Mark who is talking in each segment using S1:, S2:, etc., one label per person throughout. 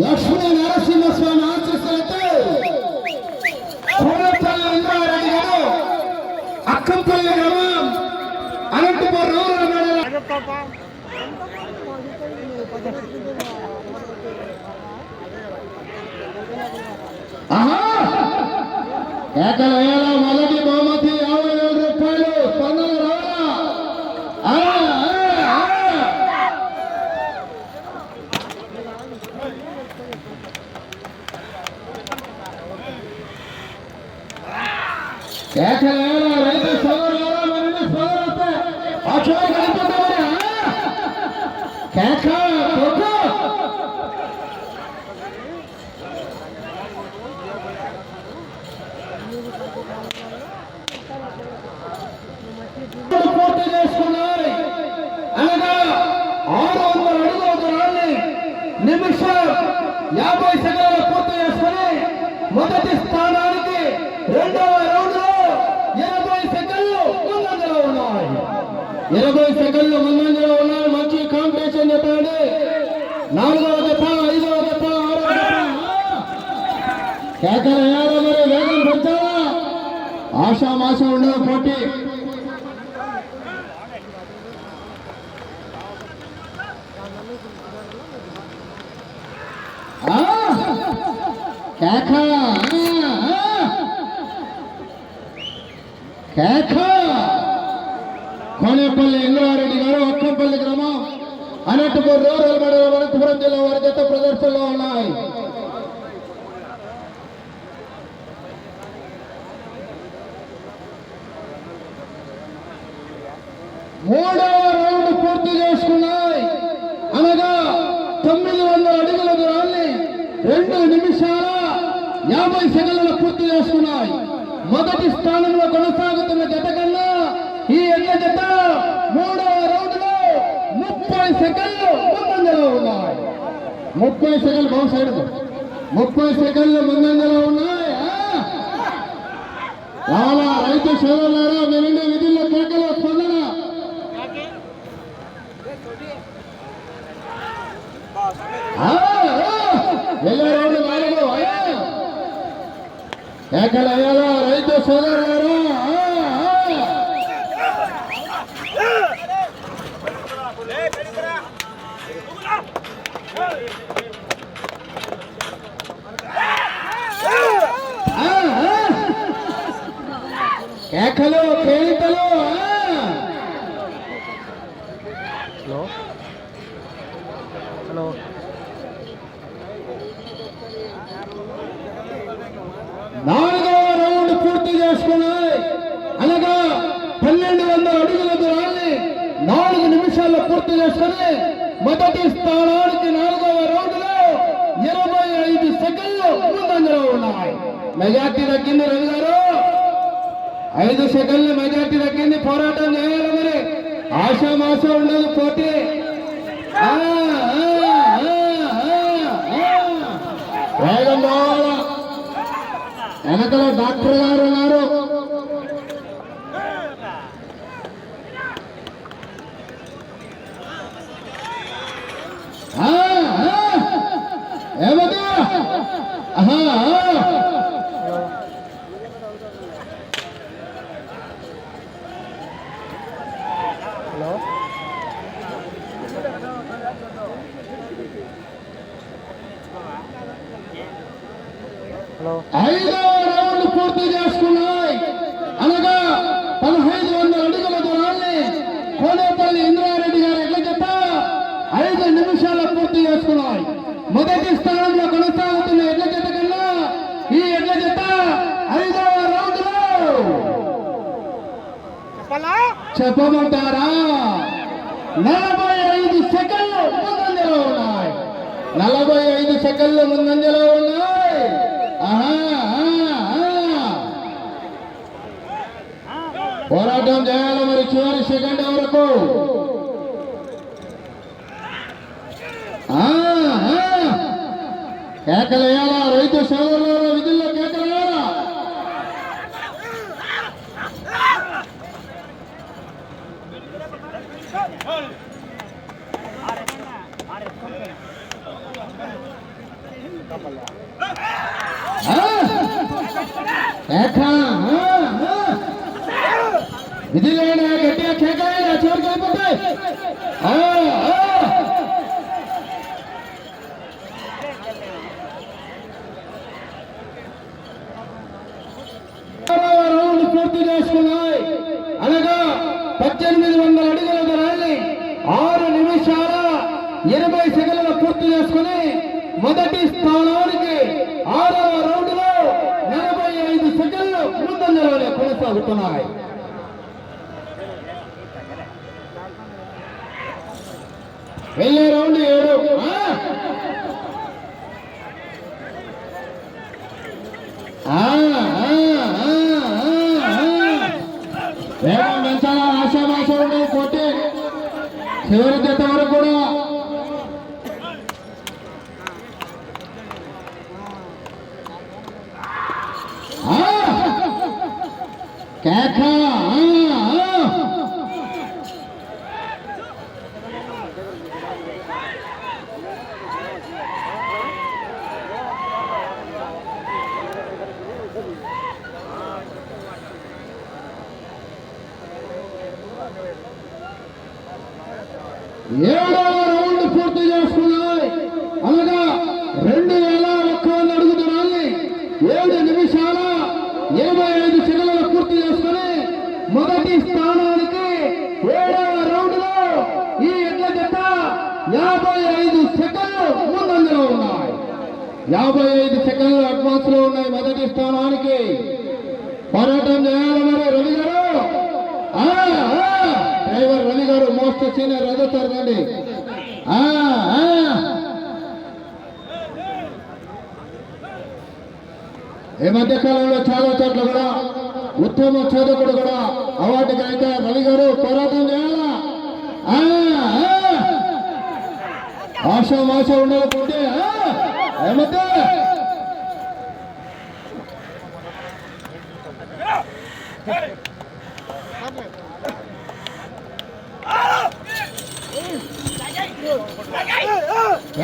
S1: లక్ష్మీ నరసింహస్వామి ఆశీస్సులతో కోరపల్లి ఇంద్రారెడ్డి గారు అక్కంపల్లి గ్రామం అనంతపురం రూరల్ ఆహా మొదటి బహుమతి యాభై వేల రూపాయలు స్పందన రావాలా ఆ, ఆ, ఆ. కేకల రైతు సోదరులారా మరిన్ని సోదరులతో ఆ చూడ కేక కొట్టు. పూర్తి చేసుకున్నాయి అనగా ఆరు వందల అడుగుల దూరాన్ని నిమిషం యాభై సెకండ్లు పూర్తి చేసుకుని మొదటి స్థానానికి రెండవ రౌండ్లో ఇరవై సెకండ్లు ముందంజలో ఉన్నాయి ఇరవై ముందంజలో ఉన్నాయి మంచి కాంపిటీషన్ చెప్పండి. నాలుగవ జత ఐదవ జత ఆరవ జత మరి? వేగం పెంచాలా? ఆషామాష ఉండదు పోటీ. ఆ! కేక. కేక. కోనేపల్లి ఇంద్రారెడ్డి గారు గ్రామం అనంతపురం రూరల్ మండలం అనంతపురం జిల్లా వారి జత ప్రదర్శనలో ఉన్నాయి. మూడవ రౌండ్ పూర్తి చేసుకున్నాయి. అనగా తొమ్మిది వందల అడుగుల దూరాన్ని రెండు నిమిషాల యాభై సెకండ్లు పూర్తి చేసుకున్నాయి. మొదటి స్థానంలో కొనసాగుతున్న జత కన్నా ఈ ఎడ్ల జత మూడవ రౌండ్లో ముప్పై సెకండ్లు ముందంజలో ఉన్నాయి. ముప్పై సెకండ్లు బాగు సైడ్ ముప్పై సెకండ్లు ముందంజలో ఉన్నాయి. ఆ! రైతు సోదరులారా మీ నుండి విధుల్లో కేకలు స్పందన. వెళ్ళారు కేకలు అయ్యాలా రైతు సోదరులారా? పూర్తి మొదటి స్థానానికి నాలుగవ రౌండ్లో ఇరవై ఐదు సెకండ్లు ముందంజలో ఉన్నాయి. మెజార్టీ తగ్గింది రవి గారు. ఐదు సెకండ్లు మెజార్టీ తగ్గింది. పోరాటం చేయాలి మరి. ఆశామాష ఉండదు పోటీ. ఆ, వేగం వెనకలో డాక్టర్ గారు ఉన్నారు ఆ, ఆ, ఏమది? ఆహా, ఆ.
S2: హలో. హలో.
S1: రౌండ్ పూర్తి చేసుకున్నాయి. అనగా పదహైదు వందల అడుగుల దూరాన్ని కోనేపల్లి ఇంద్రారెడ్డి గారు ఎట్ల చెప్ప? ఐదు నిమిషాల పూర్తి చేసుకున్నాయి. మొదటి స్థానంలో కొనసాగుతున్న ఎడ్ల జత కన్నా ఈ ఎడ్ల జత ఐదవ రౌండ్లో చెప్పమంటారా నలభై ఐదు సెకండ్లు ముందంజలో ఉన్నాయి నలభై ఐదు సెకండ్లు ముందంజలో ఉన్నాయి. ఆహా, పోరాటం చేయాలి మరి చివరి సెకండ్ వరకు. হ্যাঁ వేగం పెంచాలా ఆశామాష ఉండదు కొట్టి చివరి జత వరకు కూడా ఆ! కేక ఆ, ఆ. ఏడవ రౌండ్ పూర్తి చేసుకున్నాయి అనగా రెండు వేల ఒక్క వంద అడుగు దూరాన్ని ఏడు నిమిషాల ఇరవై ఐదు సెకండ్లు పూర్తి చేసుకుని మొదటి స్థానానికి ఏడవ రౌండ్లో ఈ ఎడ్ల జత యాభై ఐదు సెకండ్లు ముందంజలో ఉన్నాయి. యాభై ఐదు సెకండ్లు అడ్వాన్స్లో ఉన్నాయి మొదటి స్థానానికి. పోరాటం చేయాలి మరి రవి గారు. ఆ, డ్రైవర్ రవి గారు మోస్ట్ సీనియర్ రథ సార్ ఈ మధ్య కాలంలో చాలా చోట్ల కూడా ఉత్తమ చోదకుడు కూడా అవార్డుకి రవి గారు పోరాటం చేయాలా? ఆ, ఆశ మాష ఉండకపోతే ఏమంటే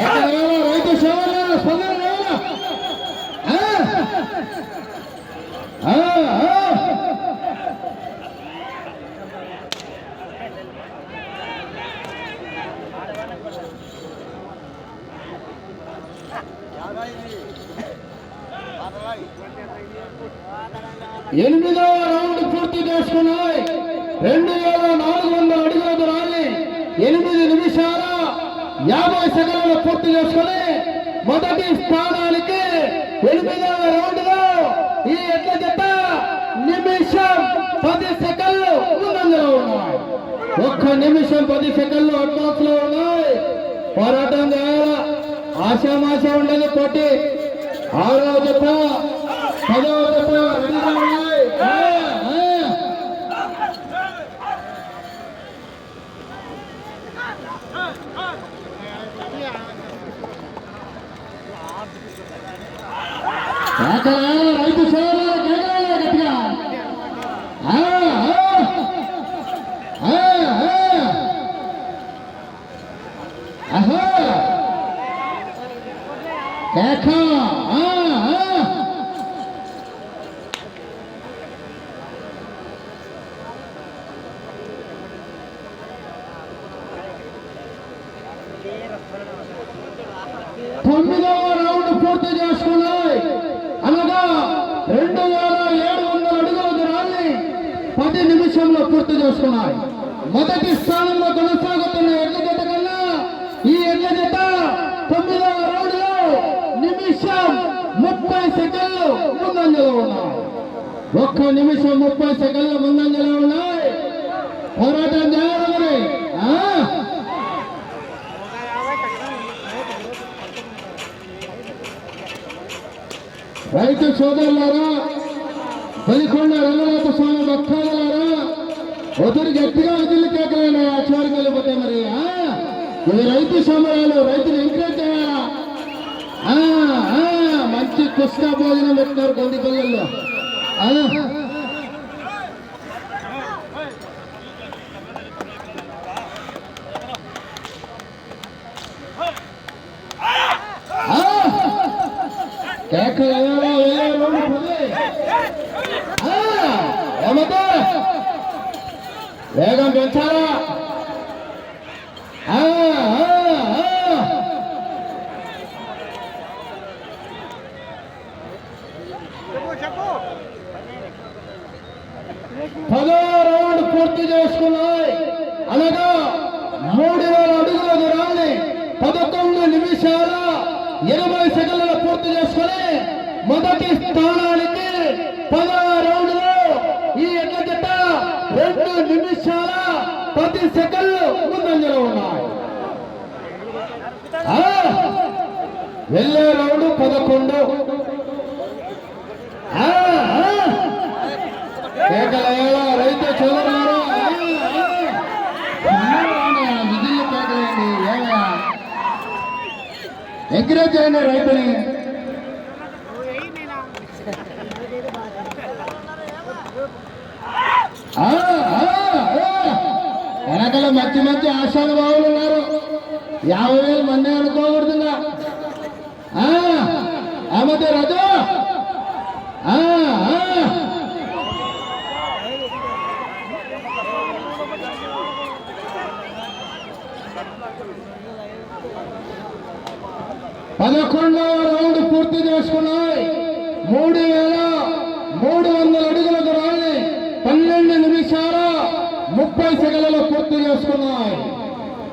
S1: ఎక్కడ రైతు సేవలు స్పందన రావాలా? ఆ? ఆ, ఆ. ఎనిమిదవ రౌండ్ పూర్తి చేసుకున్నాయి. రెండు వేల నాలుగు వందల అడుగుల దూరాన్ని ఎనిమిది నిమిషాల యాభై సెకండ్లు పూర్తి చేసుకుని మొదటి స్థానానికి ఎనిమిదవ రౌండ్లో ఈ ఎట్ల జత నిమిషం పది సెకండ్లు ముందంజలో ఉన్నాయి. ఒక్క నిమిషం పది సెకండ్లు అడ్వాన్స్లో ఉన్నాయి. పోరాటం చేయాలా? ఆశామాశ ఉండదు పోటీ. ఆరో జత పదవ జత రెడీగా ఉన్నాయి ఆ, ఆ. కేకలే, రైతు సేవలు కేకలే గట్టిగా ఆ, ఆ. ఆ, ఆ. ఆహా. కేక ఆ, ఆ. తొమ్మిదవ రౌండ్ పూర్తి చేసుకున్నాయి అనగా రెండు వేల ఏడు వందల అడుగుల దూరాన్ని దేశంలో పూర్తి చేసుకున్నాయి. మొదటి స్థానంలో కొనసాగుతున్న ఎడ్ల జత కన్నా ఈ ఎడ్ల జత తొమ్మిదవ రౌండ్లో నిమిషం ముప్పై సెకండ్లు ముందంజలో ఉన్నాయి. ఒక్క నిమిషం ముప్పై సెకండ్ల ముందంజలో ఉన్నాయి. పోరాటం చేయాలి మరి. రైతు సోదరులారా బలికొండ రంగనాథ స్వామి భక్తులు వదిలి గట్టిగా వదిలి కేకలేనా? చివరికి వెళ్ళిపోతే మరి ఆ? ఇది రైతు సమరాలు రైతులు ఎంకరేజ్ చేయాలా? ఆ, ఆ, మంచి కుస్కా భోజనం పెట్టినారు కొంది పిల్లల్లో ఆ? ఆ! కేకలు వెళ్ళే రోడ్డు పది. ఆ, ఏమద్దు? వేగం పెంచాలా ఆ, ఆ, ఆ. పదో రౌండ్ పూర్తి చేసుకున్నాయి అనగా మూడు వేల అడుగుల దూరాన్ని పదకొండు నిమిషాల ఇరవై సెకండ్ల పూర్తి చేసుకుని మొదటి స్థానానికి పదహారు ఈ ఎడ్ల జట్ట రెండు నిమిషాల పది సెకండ్లు ముందంజలో ఉన్నాయి. వెళ్ళే రౌండ్ పదకొండు ఆ, ఆ. కేకలేయాలా రైతు చదువున్నారు విధులు కేకలేయండి ఏమయ్యా ఎంకరేజ్ చేయండి రైతుని. వెనకల ఆ, ఆ. మంచి మంచి ఆశాలు బావులు ఉన్నారు. యాభై వేలు మంది అనుకోకూడదుగా ఆ, ఆ. పదకొండవ రౌండ్ పూర్తి చేసుకున్నాయి. మూడు వేల మూడు వందల అడుగుల దూరాన్ని పన్నెండు నిమిషాల ముప్పై సెకండ్లలో పూర్తి చేసుకున్నాయి.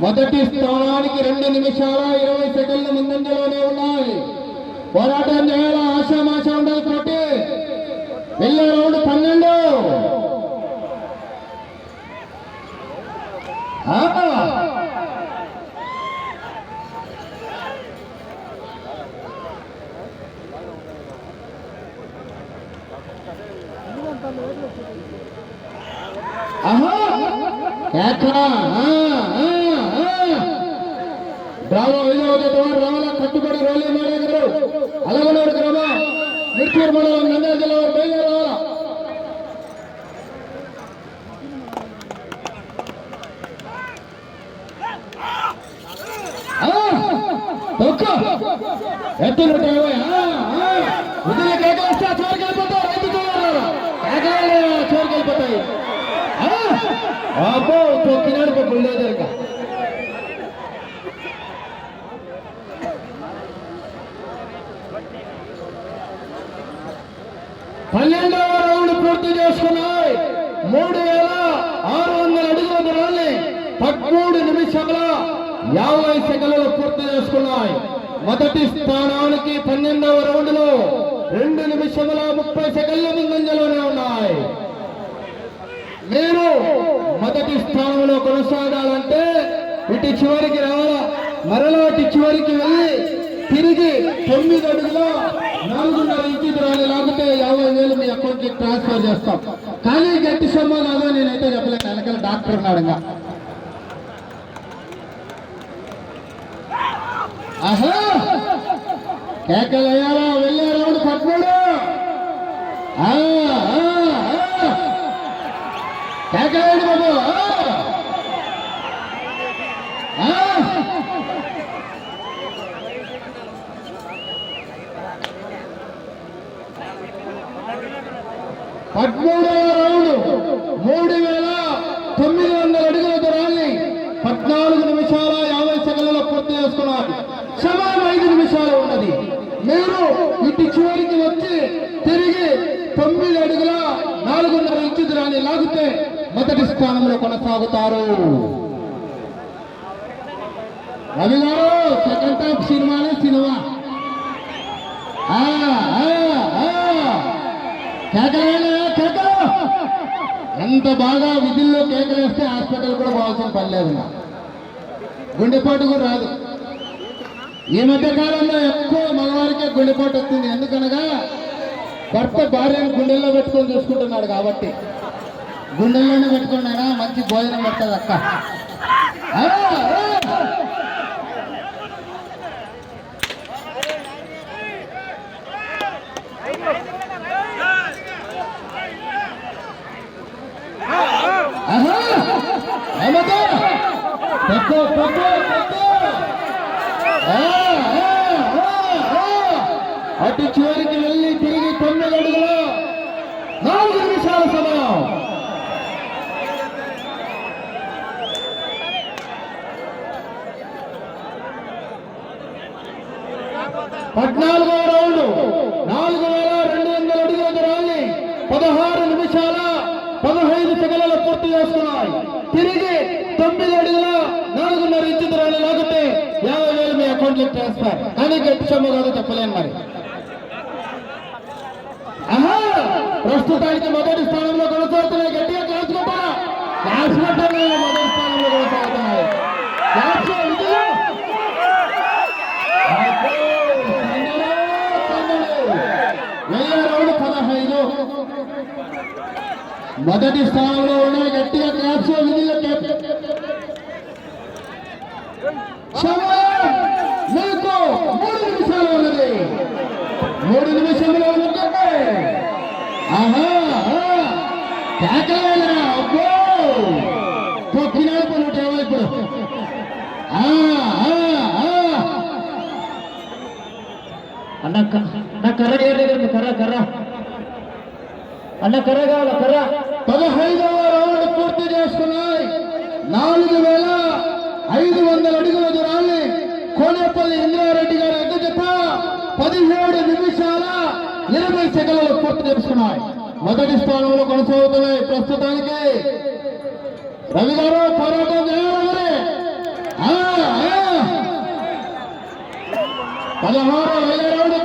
S1: మొదటి స్థానానికి రెండు నిమిషాల ఇరవై సెకండ్ల ముందంజలోనే ఉన్నాయి. పోరాటం చేయాల? ఆశామాష ఉండదు కాబట్టి వెళ్ళే రౌండ్ ఎత్తులు విధులు కేకలిస్తే చోరుకి వెళ్ళిపోతావు రైతు కేకలే చోరుకి వెళ్ళిపోతాయి అబ్బో తొక్కినాడు బుల్డోజర్ పన్నెండవ రౌండ్ పూర్తి చేసుకున్నాయి మూడు వేల ఆరు వందల అడుగుల దూరాన్ని పదమూడు నిమిషాల యాభై పూర్తి చేసుకున్నాయి. మొదటి స్థానానికి పన్నెండవ రౌండ్లో రెండు నిమిషముల ముప్పై సెకండ్ల ముందంజలోనే ఉన్నాయి. మీరు మొదటి స్థానంలో కొనసాగాలంటే ఇటు చివరికి రావాలా. మరలా ఇటు చివరికి వెళ్ళి తిరిగి తొమ్మిది అడుగుల నాలుగున్నర ఇంటి దూరాలు లాగితే యాభై వేలు మీ అకౌంట్కి ట్రాన్స్ఫర్ చేస్తాం. కానీ గట్టి సొమ్మ కాదో నేనైతే చెప్పలేదు వెనకాల డాక్టర్ ఉన్నాడు ఆహా కేకలు వేయాలా వెళ్ళే రౌండ్ కేకలేడు బాబు ఆ! ఆ! రౌండ్ మూడు వేల తొమ్మిది వందల అడుగుల దూరాన్ని పద్నాలుగు నిమిషాల యాభై సెకండ్లలో పూర్తి చేసుకున్నారు సమయం ఐదు నిమిషాలు ఉన్నది మీరు కట్టి చివరికి వచ్చి తిరిగి తొమ్మిది అడుగుల నాలుగున్నర ఇంచు దూరాన్ని లాగితే మొదటి స్థానంలో కొనసాగుతారు. రవి గారు సెకండ్ టాప్ సినిమానే సినిమా. ఆ, ఎంత బాగా విధుల్లో కేకలేస్తే హాస్పిటల్ కూడా పోవాల్సిన పని లేదు గుండెపాటు కూడా రాదు. ఈ మధ్య కాలంలో ఎక్కువ మగవారికే గుండెపోటు వస్తుంది. ఎందుకనగా భర్త భార్యను గుండెల్లో పెట్టుకొని చూసుకుంటున్నాడు కాబట్టి. గుండెల్లోనే పెట్టుకున్నాడా మంచి భోజనం పెడతాది అక్క. ఆ, పెద్ద, పెద్ద, పెద్ద. ఆ, ఆ, ఆ, ఆ. అటు చివరికి వెళ్ళి తిరిగి తొమ్మిది అడుగుల. నాలుగు నిమిషాల సమయం. పద్నాలుగో రౌండ్. నాలుగు వేల రెండు వందల అడుగుల దూరాన్ని పదహారు నిమిషాల పదహైదు సెకండ్లలో పూర్తి చేస్తున్నాయి తిరిగి తొమ్మిది అడుగుల నాలుగున్నర ఇంచు దూరాన్ని లాగితే యాభై వేలు మీ అకౌంట్లోకి చేస్తారు అని గట్టి సొమ్ము కాదు చెప్పలేను మరి ఆహా ప్రస్తుతానికి మొదటి స్థానంలో కొనసాగుతున్నాయి. గట్టిగా కాల్చుకుంటారా కొట్టారా? మొదటి స్థానంలో కొనసాగుతున్నాయి. వెయ్యి రౌండ్ పదహైదు. మొదటి స్థానంలో ఉన్న గట్టిగా క్లాప్స్ విధులు మీకు మూడు నిమిషాలు ఉన్నది. మూడు నిమిషంలో ఉన్నది ఆహా ఆహా. కేకలేదురా అబ్బో తొక్కినాడు పనుటేమో ఇప్పుడు ఆ, ఆ, ఆ.
S2: అన్న క- నా కర్ర ఎవరి దగ్గర ఉంది కర్ర కర్ర అన్న కర్ర కావాలా కర్ర
S1: పదహైదవ రౌండ్ పూర్తి చేసుకున్నాయి. నాలుగు వేల ఐదు వందల అడుగుల దూరాన్ని కోనేపల్లి ఇంద్రారెడ్డి గారు ఎంత చెప్ప? పదిహేడు నిమిషాల ఇరవై సెకండ్లు పూర్తి చేసుకున్నాయి. మొదటి స్థానంలో కొనసాగుతున్నాయి ప్రస్తుతానికి. రవి గారు పోరాటం చేయాలి పదహారు వేల రౌండ్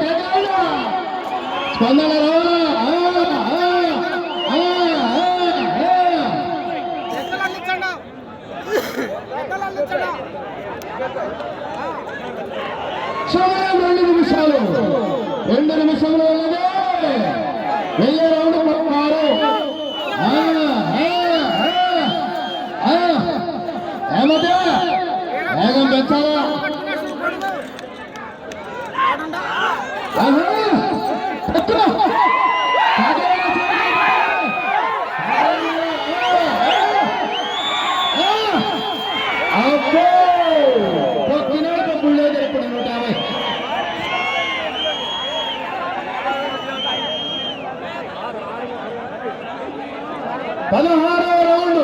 S1: స్పందన రావాలా? ఆ, ఆ, ఆ, ఆ, ఆ. సమయం రెండు నిమిషాలు. రెండు నిమిషంలో ఉన్నది వెయ్యి రౌండ్ పదహారు ఆ, ఆ, ఆ, ఆ. ఏమటే వేగం పెంచాలా ఆహా! ఎక్కడ? కాకినాడ చూడండి. ఆ! అబ్బో! పొద్దునాడు పప్పులు లేదు ఇప్పుడు నూట యాభై. పదహారవ రౌండ్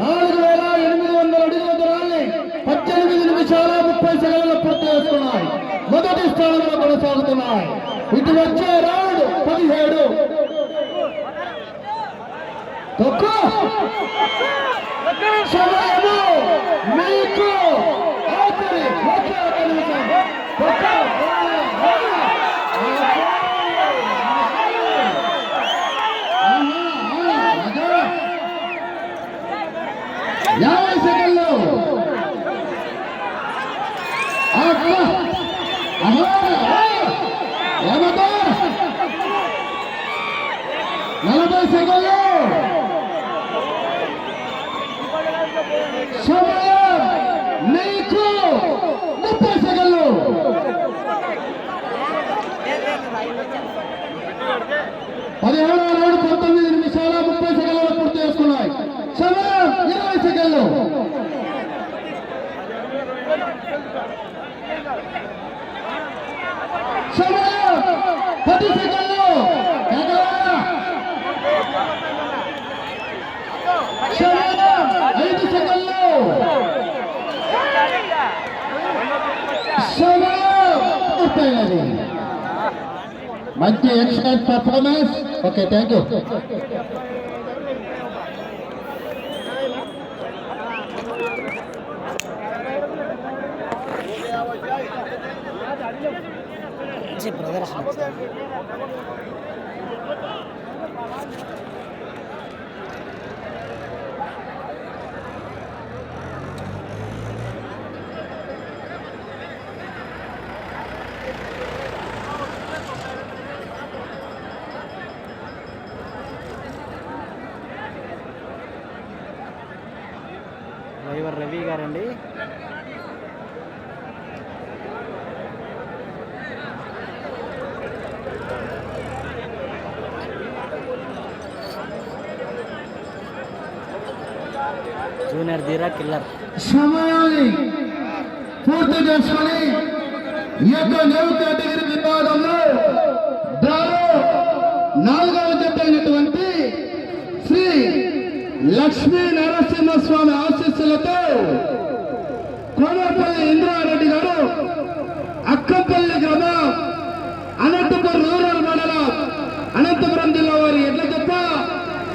S1: నాలుగు వేల ఎనిమిది వందల అడుగుల దూరాన్ని పద్దెనిమిది నిమిషాల ముప్పై సెకండ్ల పూర్తి చేసుకున్నాయి మొదటి స్థానంలో కొనసాగుతున్నాయి. ఇటు వచ్చే రౌండ్ పదిహేడు. సమయము మీకు ఆఖరి ఒకే ఒక నిమిషం. ఒక్క- ఆహా, ఆహా, యాభై సెకండ్లు అబ్బా! ఆహా, ఆ! ఏమబ్బా? నలభై సెకండ్లు. సమయం మీకు ముప్పై సెకండ్లు. పదిహేడు రెండు పంతొమ్మిది నిమిషాల ముప్పై సెకండ్లు పూర్తి చేసుకున్నాయి. సమయం ఇరవై సెకండ్లు. సమయం పది సెకండ్లు. పూర్తయినది మంచి excellent performance okay thank you
S2: ప్రదర్శన డ్రైవర్ రవి గారండి. జూనియర్ ధీరా కిల్లర్.
S1: సమయాన్ని పూర్తి చేసుకొని ఈ యొక్క లక్ష్మీ నరసింహస్వామి ఆశీస్సులతో కోనపల్లి ఇంద్రారెడ్డి గారు అక్కపల్లి గ్రామం అనంతపురం రూరల్ మండలం అనంతపురం జిల్లా వారి ఎట్ల చెప్ప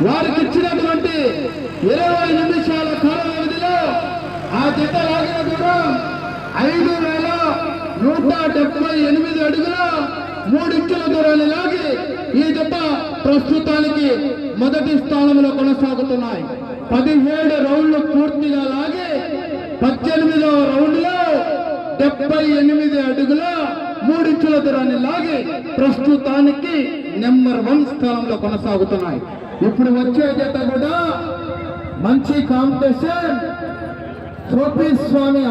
S1: వారికి ఇచ్చినటువంటి ఇరవై నిమిషాల కాల వ్యవధిలో ఆ జత లాగిన దూరం ఐదు వేల నూట డెబ్బై ఎనిమిది అడుగుల మూడు దూరాన్ని లాగి ఈ జత ప్రస్తుతానికి మొదటి స్థానంలో కొనసాగుతున్నాయి. పదిహేడు రౌండ్లు పూర్తిగా లాగి పద్దెనిమిదవ రౌండ్లో డెబ్బై ఎనిమిది అడుగుల మూడించుల దూరాన్ని లాగి ప్రస్తుతానికి నెంబర్ వన్ స్థానంలో కొనసాగుతున్నాయి. ఇప్పుడు వచ్చే జత కూడా మంచి కాంపిటీషన్. ట్రోఫీ స్వామి